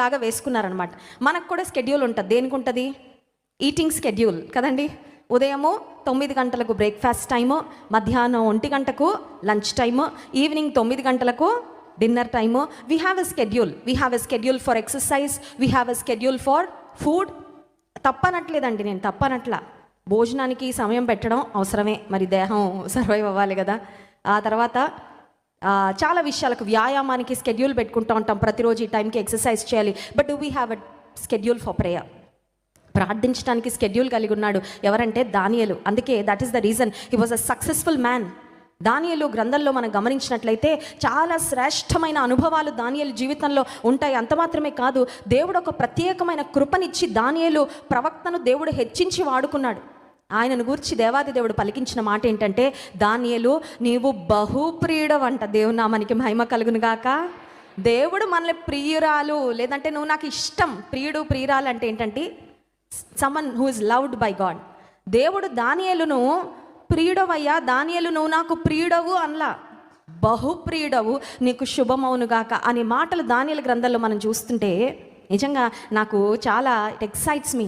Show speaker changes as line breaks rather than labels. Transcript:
లాగా వేసుకున్నారనమాట మనకు కూడా స్కెడ్యూల్ ఉంటుంది. దేనికి ఉంటుంది? ఈటింగ్ స్కెడ్యూల్ కదండి. ఉదయము తొమ్మిది గంటలకు బ్రేక్ఫాస్ట్ టైము మధ్యాహ్నం ఒంటి గంటకు లంచ్ టైము ఈవినింగ్ తొమ్మిది గంటలకు dinner time we have a schedule we have a schedule for exercise we have a schedule for food తప్పనట్లేదండి నేను తప్పనట్ల. భోజనానికి సమయం పెట్టడం అవసరమే. మరి దేహం సర్వైవ్ అవ్వాలి కదా. ఆ తర్వాత చాలా విషయాలకు వ్యాయామానికి స్కెడ్యూల్ పెట్టుకుంటూ ఉంటాం. ప్రతిరోజు ఈ టైంకి ఎక్సర్సైజ్ చేయాలి. But do we have a schedule for prayer ప్రార్థించడానికి స్కెడ్యూల్ కలిగి ఉన్నాడు. ఎవరంటే దానియలు. అందుకే that is the reason he was a successful man దానియలు గ్రంథంలో మనం గమనించినట్లయితే చాలా శ్రేష్టమైన అనుభవాలు దానియలు జీవితంలో ఉంటాయి. అంత మాత్రమే కాదు దేవుడు ఒక ప్రత్యేకమైన కృపనిచ్చి దానియలు ప్రవక్తను దేవుడు హెచ్చించి వాడుకున్నాడు. ఆయనను గూర్చి దేవాది దేవుడు పలికించిన మాట ఏంటంటే దానియలు నీవు బహుప్రియుడవంట దేవుని నామానికి మహిమ కలుగును గాక. దేవుడు మనల్ని ప్రియురాలు లేదంటే నువ్వు నాకు ఇష్టం ప్రియుడు ప్రియురాలు అంటే ఏంటంటే someone who is loved by God దేవుడు దానియలును ప్రియుడవయ్యా దానియలు నువ్వు నాకు ప్రియుడవు అనలా. బహుప్రియుడవు నీకు శుభమవునుగాక అనే మాటలు దానియల గ్రంథంలో మనం చూస్తుంటే నిజంగా నాకు చాలా ఇట్ ఎక్సైట్స్ మీ